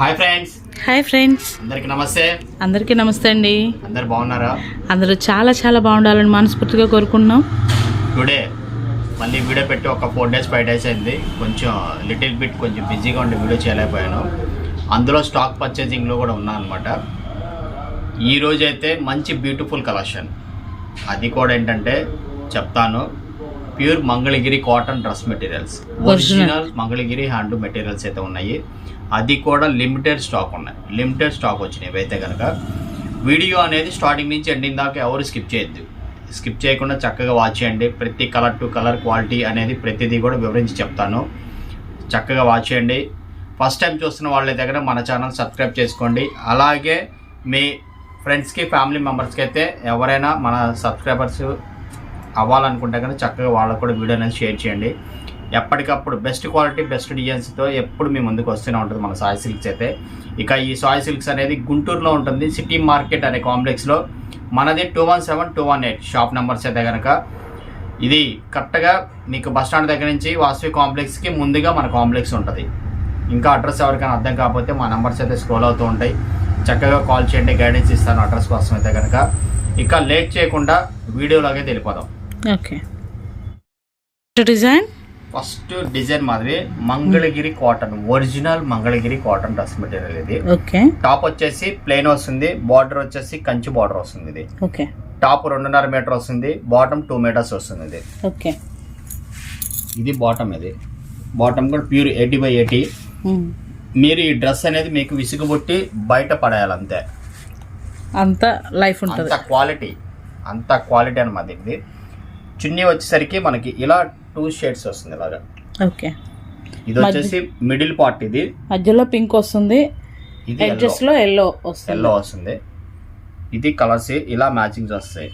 Hi friends hi friends అందరికి నమస్తే. అందరికీ నమస్తే అండి. అందరు బాగున్నారా? అందరూ చాలా చాలా బాగుండాలని మనస్ఫూర్తిగా కోరుకుంటున్నాం. టుడే మళ్ళీ వీడియో పెట్టి ఒక ఫోర్ డేస్ ఫైవ్ డేస్ అయింది. కొంచెం లిటిల్ బిట్ కొంచెం బిజీగా ఉండి వీడియో చేయలేకపోయాను. అందులో స్టాక్ పర్చేసింగ్లో కూడా ఉన్నాను అనమాట ఈరోజు అయితే మంచి బ్యూటిఫుల్ కలెక్షన్ అది కూడా ఏంటంటే చెప్తాను. Pure Mangalagiri cotton dress materials. Original Mangalagiri hand materials అయితే ఉన్నాయి. అది కూడా లిమిటెడ్ స్టాక్ ఉన్నాయి. లిమిటెడ్ స్టాక్ వచ్చినాయి. ఇవైతే కనుక వీడియో అనేది స్టార్టింగ్ నుంచి ఎండింగ్ దాకా ఎవరు స్కిప్ చేయొద్దు. స్కిప్ చేయకుండా చక్కగా వాచ్ చేయండి. ప్రతి కలర్ టు కలర్ క్వాలిటీ అనేది ప్రతిదీ కూడా వివరించి చెప్తాను. చక్కగా వాచ్ చేయండి. ఫస్ట్ టైం చూస్తున్న వాళ్ళ దగ్గర మన ఛానల్ సబ్స్క్రైబ్ చేసుకోండి. అలాగే మీ ఫ్రెండ్స్కి ఫ్యామిలీ మెంబర్స్కి అయితే ఎవరైనా మన సబ్స్క్రైబర్స్ అవ్వాలనుకుంటే కనుక చక్కగా వాళ్ళకు కూడా వీడియో అనేది షేర్ చేయండి. ఎప్పటికప్పుడు బెస్ట్ క్వాలిటీ బెస్ట్ డిజైన్స్తో ఎప్పుడు మీ ముందుకు వస్తూనే ఉంటుంది మన సాయి సిల్క్స్ అయితే. ఇక ఈ సాయి సిల్క్స్ అనేది గుంటూరులో ఉంటుంది. సిటీ మార్కెట్ అనే కాంప్లెక్స్లో మనది two one seven two one eight shop numbers అయితే కనుక ఇది కరెక్ట్గా మీకు బస్ స్టాండ్ దగ్గర నుంచి వాసవి కాంప్లెక్స్కి ముందుగా మన కాంప్లెక్స్ ఉంటుంది. ఇంకా అడ్రస్ ఎవరికైనా అర్థం కాకపోతే మా నెంబర్స్ అయితే స్క్రోల్ అవుతూ ఉంటాయి. చక్కగా కాల్ చేయండి గైడెన్స్ ఇస్తాను అడ్రస్ కోసం అయితే కనుక ఇక లేట్ చేయకుండా వీడియోలోకి వెళ్ళిపోదాం. ఓకే. డిజైన్ ఫస్ట్ డిజైన్ మాదిరి Mangalagiri cotton original Mangalagiri cotton dress material ఇది. ఓకే. టాప్ వచ్చేసి ప్లెయిన్ వస్తుంది బార్డర్ వచ్చేసి కంచి బార్డర్ వస్తుంది ఇది. ఓకే. టాప్ రెండున్నర మీటర్ వస్తుంది బాటమ్ టూ మీటర్స్ వస్తుంది ఇది. ఓకే. ఇది బాటమ్ ఇది. బాటమ్ కూడా ప్యూర్ ఎయిటీ బై ఎయిటీ మీరు ఈ డ్రెస్ అనేది మీకు విసుగుబుట్టి బయట పడేయాలి అంతే. అంత లైఫ్ ఉంటుంది. అంత క్వాలిటీ అంత క్వాలిటీ అనమాట ఇది. చున్నీ వచ్చేసరికి మనకి ఇలా టూ షేడ్స్ వస్తుంది ఇలాగా. ఓకే. ఇది వచ్చేసి మిడిల్ పార్ట్ ఇది. మధ్యలో పింక్ వస్తుంది. ఎడ్జెస్లో ఎల్లో వస్తుంది. ఎల్లో వస్తుంది. ఇది కలర్స్ ఇలా మ్యాచింగ్స్ వస్తాయి.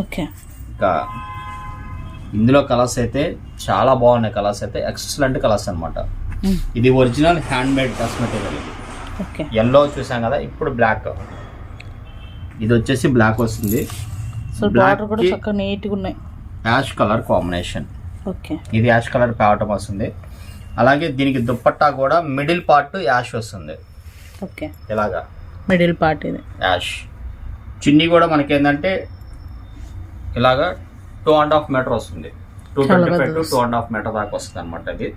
ఓకే. ఇంకా ఇందులో కలర్స్ అయితే చాలా బాగున్నాయి కలర్స్ అయితే. ఎక్సలెంట్ కలర్స్ అన్నమాట. ఇది original hand made dress material yellow చూసాం కదా ఇప్పుడు బ్లాక్. ఇది వచ్చేసి బ్లాక్ వస్తుంది. సో బార్డర్ కూడా చక్కగా నీట్గా ఉన్నాయి. Ash colour combination. ఓకే. ఇది యాష్ కలర్ ప్యాటర్న్ వస్తుంది. అలాగే దీనికి దుప్పట్టా కూడా మిడిల్ పార్ట్ యాష్ వస్తుంది. ఓకే. ఇలాగా. మిడిల్ పార్ట్ ఇది. యాష్. చున్నీ కూడా మనకి ఏంటంటే ఇలాగా టూ అండ్ హాఫ్ మీటర్ వస్తుంది. Two twenty five two and half metre దాకా వస్తుంది అనమాట ఇది.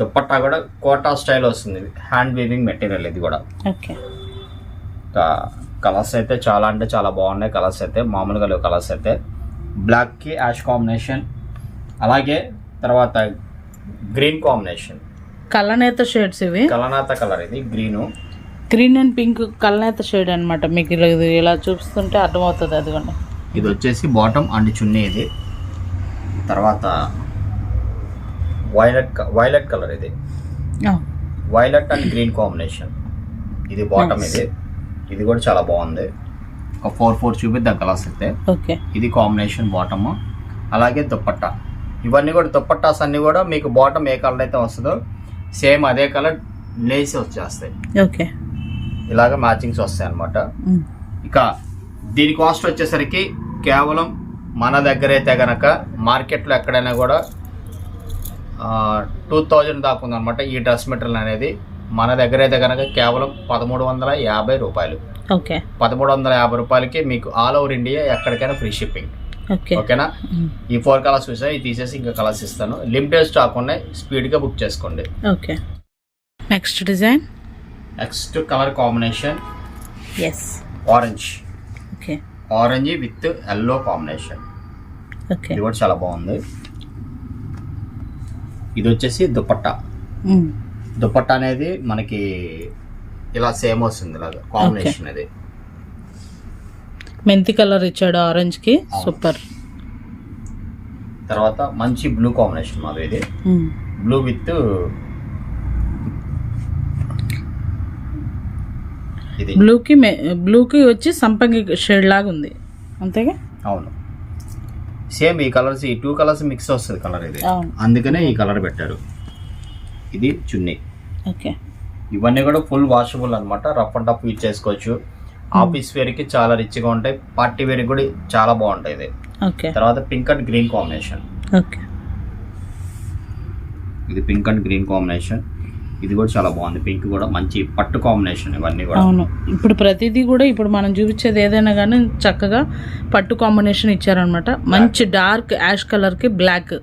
దుప్పట్టా కూడా కోటా స్టైల్ వస్తుంది. హ్యాండ్ వీవింగ్ మెటీరియల్ ఇది కూడా. ఓకే. కలర్స్ అయితే చాలా అంటే చాలా బాగున్నాయి. కలర్స్ అయితే మామూలుగా లేవు. కలర్స్ అయితే బ్లాక్కి యాష్ కాంబినేషన్ అలాగే తర్వాత గ్రీన్ కాంబినేషన్ కలనేత షేడ్స్ ఇవి. కలనాత కలర్ ఇది గ్రీను గ్రీన్ అండ్ పింక్ కలనేత షేడ్ అన్నమాట. మీకు ఇలా ఇది ఇలా చూపిస్తుంటే అర్థమవుతుంది అదిగోండి. ఇది వచ్చేసి బాటమ్ అండ్ చున్నీ ఇది తర్వాత వైలెట్ వైలెట్ కలర్ ఇది. వైలెట్ అండ్ గ్రీన్ కాంబినేషన్ ఇది బాటమ్. ఇది. ఇది కూడా చాలా బాగుంది. ఒక ఫోర్ ఫోర్ చూపిద్దాం కలర్స్ అయితే. ఓకే. ఇది కాంబినేషన్ బాటమ్. అలాగే దుప్పట్టా. ఇవన్నీ కూడా దుప్పట్టాస్ అన్నీ కూడా మీకు బాటమ్ ఏ కలర్ అయితే వస్తుందో సేమ్ అదే కలర్ లేసి వచ్చేస్తాయి. ఓకే. ఇలాగ మ్యాచింగ్స్ వస్తాయి అన్నమాట. ఉమ్, ఇక దీని కాస్ట్ వచ్చేసరికి కేవలం మన దగ్గర అయితే గనక మార్కెట్లో ఎక్కడైనా కూడా టూ థౌజండ్ దాకా ఉందన్నమాట ఈ డ్రెస్ మెటీరియల్ అనేది. మన దగ్గర అయితే కనుక కేవలం పదమూడు వందల యాభై రూపాయలు. ఓకే. పదమూడు వందల యాభై రూపాయలకి మీకు ఆల్ ఓవర్ ఇండియా ఎక్కడికైనా ఫ్రీ షిప్పింగ్. ఓకే. ఓకేనా? ఈ ఫోర్ కలర్స్ చూసా ఇది తీసేసి ఇంకా కలర్స్ ఇస్తాను. లిమిటెడ్ స్టాక్ ఉన్నాయి స్పీడ్గా బుక్ చేసుకోండి. Okay. Next design next colour combination yes orange okay. Orange with yellow combination okay. ఇది కూడా చాలా బాగుంది. ఇది వచ్చేసి దుపట్టా. దుపట్టా అనేది మనకి ఇలా సేమ్ వస్తుంది ఇలాగ కాంబినేషన్ అది. మెంతి కలర్ ఇచ్చాడు ఆరెంజ్కి. సూపర్ తర్వాత మంచి బ్లూ కాంబినేషన్ మాది ఇది. బ్లూ విత్ ఇది. బ్లూకి బ్లూకి వచ్చి సంపంగి షేడ్ లాగా ఉంది. అంతేగా? అవును. సేమ్ ఈ కలర్స్ ఈ టూ కలర్స్ మిక్స్ వస్తుంది కలర్ ఇది. అందుకనే ఈ కలర్ పెట్టారు. ఇది చున్నీ. ఓకే ఇవన్నీ కూడా ఫుల్ వాషబుల్ అన్నమాట. రఫ్ అండ్ టఫ్ యూజ్ చేసుకోవచ్చు. ఆఫీస్ వేర్కి చాలా రిచ్గా ఉంటాయి. పార్టీ వేర్కి కూడా చాలా బాగుంటాయి ఇది. ఓకే తర్వాత pink and green combination okay ఇది పింక్ అండ్ గ్రీన్ కాంబినేషన్ ఇది కూడా చాలా బాగుంది. పింక్ కూడా మంచి పట్టు కాంబినేషన్ ఇవన్నీ కూడా. అవును. ఇప్పుడు ప్రతిదీ కూడా ఇప్పుడు మనం చూపించేది ఏదైనా కానీ చక్కగా పట్టు కాంబినేషన్ ఇచ్చారనమాట మంచి డార్క్ యాష్ కలర్కి బ్లాక్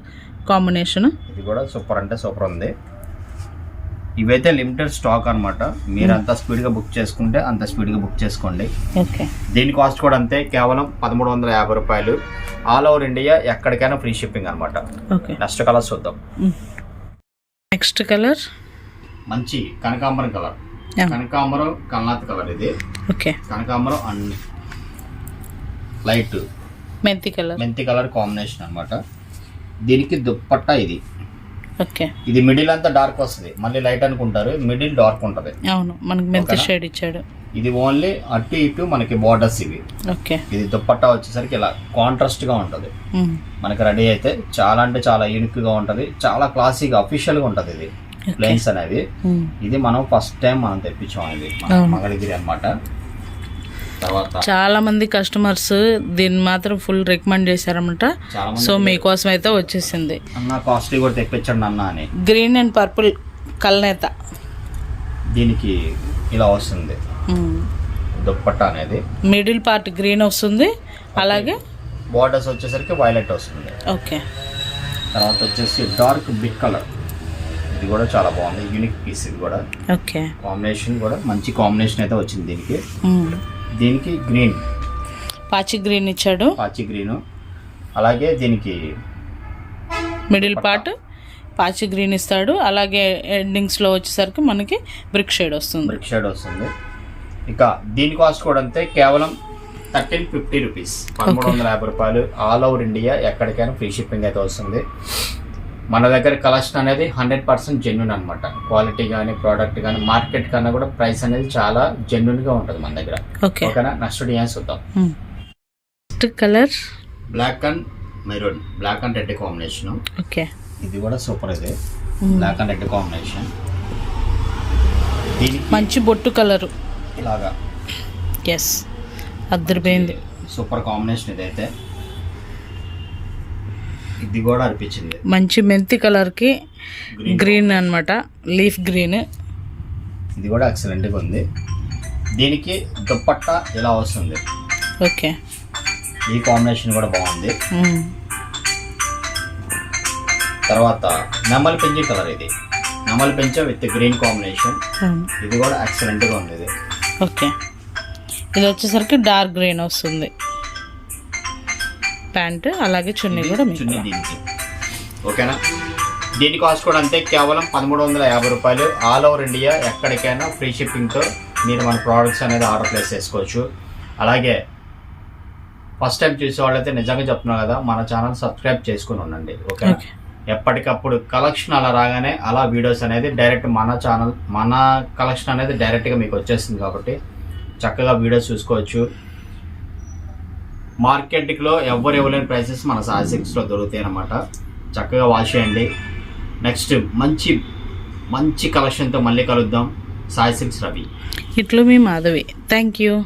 కాంబినేషన్ ఇది కూడా సూపర్ అంటే సూపర్ ఉంది. ఇవైతే లిమిటెడ్ స్టాక్ అన్నమాట. మీరు అంత స్పీడ్గా బుక్ చేసుకుంటే అంత స్పీడ్గా బుక్ చేసుకోండి. ఓకే. దీని కాస్ట్ కూడా అంతే కేవలం పదమూడు వందల యాభై రూపాయలు. ఆల్ ఓవర్ ఇండియా ఎక్కడికైనా ఫ్రీ షిప్పింగ్ అనమాట ఓకే. నెక్స్ట్ కలర్ చూద్దాం. Next colour? మంచి కనకాంబరం కలర్. కనకాంబరం కల్నాథ్ కలర్ ఇది. ఓకే. కనకాంబరం అండ్ లైట్. మెంతి కలర్. మెంతి కలర్ కాంబినేషన్ అన్నమాట. దీనికి దుప్పట్టా ఇది. ఓకే. ఇది మిడిల్ అంతా డార్క్ వస్తుంది. మళ్ళీ లైట్ అనుకుంటారు. మిడిల్ డార్క్ ఉంటుంది. అవును మనకి మెంతి? షేడ్ ఇచ్చాడు. ఇది ఓన్లీ అటు ఇటు మనకి బార్డర్స్ ఇవి. ఓకే. ఇది దుప్పట్టా వచ్చేసరికి ఇలా కాంట్రాస్ట్గా ఉంటది. మనకి రెడీ అయితే చాలా అంటే చాలా యూనిక్గా ఉంటది. చాలా క్లాసీగా అఫీషియల్గా ఉంటది ఇది. ప్లేన్స్ అనేది. ఇది మనం ఫస్ట్ టైం మనం తెప్పించాం ఇది. మంగళగిరి అన్నమాట. తర్వాత చాలా మంది కస్టమర్స్ దీన్ని మాత్రం ఫుల్ రికమెండ్ చేశారన్నమాట. సో మీకోసం అయితే వచ్చేసింది. కాస్ట్లీ కూడా తెప్పించండి అన్న అని. గ్రీన్ అండ్ పర్పుల్ కల్నేత. దీనికి ఇలా వస్తుంది. దుప్పట్టా అనేది. మిడిల్ పార్ట్ గ్రీన్ వస్తుంది. అలాగే బార్డర్స్ వచ్చేసరికి వైలెట్ వస్తుంది. ఓకే తర్వాత వచ్చేసి డార్క్ బిగ్ కలర్ ఇది కూడా చాలా బాగుంది. యూనిక్ పీస్ ఇది కూడా. ఓకే కాంబినేషన్ కూడా మంచి కాంబినేషన్ అయితే వచ్చింది దీనికి. దీనికి గ్రీన్. పాచి గ్రీన్ ఇచ్చాడు. పాచి గ్రీన్. అలాగే దీనికి మిడిల్ పార్ట్ పాచి గ్రీన్ ఇస్తాడు. అలాగే ఎండింగ్స్లో వచ్చేసరికి మనకి బ్రిక్ షేడ్ వస్తుంది. బ్రిక్ షేడ్ వస్తుంది. ఇక దీని కాస్ట్ కూడా అంతే. కేవలం థర్టీన్ ఫిఫ్టీ రూపీస్ పదమూడు వందల యాభై రూపాయలు ఆల్ ఓవర్ ఇండియా ఎక్కడికైనా ఫ్రీ షిప్పింగ్ అయితే వస్తుంది. మన దగ్గర కలెక్షన్ అనేది హండ్రెడ్ పర్సెంట్ జెన్యున్ అనమాట క్వాలిటీ కానీ ప్రోడక్ట్ కానీ మార్కెట్ కన్నా కూడా ప్రైస్ అనేది చాలా జెన్యున్గా ఉంటుంది మన దగ్గర. ఓకే ఓకేనా? నెక్స్ట్ చూద్దాం? Colour black and maroon black and red combination okay ఇది కూడా సూపర్ ఇది. బ్లాక్ అండ్ రెడ్ కాంబినేషన్ దీనికి మంచి బొట్టు కలరు ఇలాగా. ఎస్ అద్దరిపోయింది. సూపర్ కాంబినేషన్ ఇదైతే. ఇది కూడా అనిపించింది. మంచి మెంతి కలర్కి గ్రీన్ గ్రీన్ అన్నమాట. లీఫ్ గ్రీన్ ఇది కూడా ఎక్సలెంట్గా ఉంది. దీనికి దుప్పట్టా ఇలా వస్తుంది? ఓకే. ఈ కాంబినేషన్ కూడా బాగుంది. తర్వాత నెమలి పెంచి కలర్ ఇది. నెమలి పెంచ విత్ గ్రీన్ కాంబినేషన్. ఇది కూడా ఎక్సలెంట్గా ఉంది ఇది. ఓకే. ఇది వచ్చేసరికి డార్క్ గ్రీన్ వస్తుంది. ప్యాంట్ అలాగే చున్నీ కూడా చున్నీ దీనికి. ఓకేనా? దీని కాస్ట్ కూడా అంతే కేవలం పదమూడు వందల యాభై రూపాయలు. ఆల్ ఓవర్ ఇండియా ఎక్కడికైనా ఫ్రీ షిప్పింగ్తో మీరు మన ప్రోడక్ట్స్ అనేది ఆర్డర్ ప్లేస్ చేసుకోవచ్చు. అలాగే ఫస్ట్ టైం చూసే వాళ్ళైతే నిజంగా చెప్తున్నాను కదా మన ఛానల్ సబ్స్క్రైబ్ చేసుకుని ఉండండి. ఓకేనా? ఓకే. ఎప్పటికప్పుడు కలెక్షన్ అలా రాగానే అలా వీడియోస్ అనేది డైరెక్ట్ మన ఛానల్ మన కలెక్షన్ అనేది డైరెక్ట్గా మీకు వచ్చేస్తుంది కాబట్టి చక్కగా వీడియోస్ చూసుకోవచ్చు. మార్కెట్లో ఎవరు ఇవ్వలేని ప్రైసెస్ మన సాయి సిక్స్లో దొరుకుతాయి అన్నమాట చక్కగా వాష్ చేయండి. నెక్స్ట్ మంచి మంచి కలెక్షన్తో మళ్ళీ కలుద్దాం. సాయి సిక్స్ రవి. ఇట్లు మీ మాధవి. Thank you.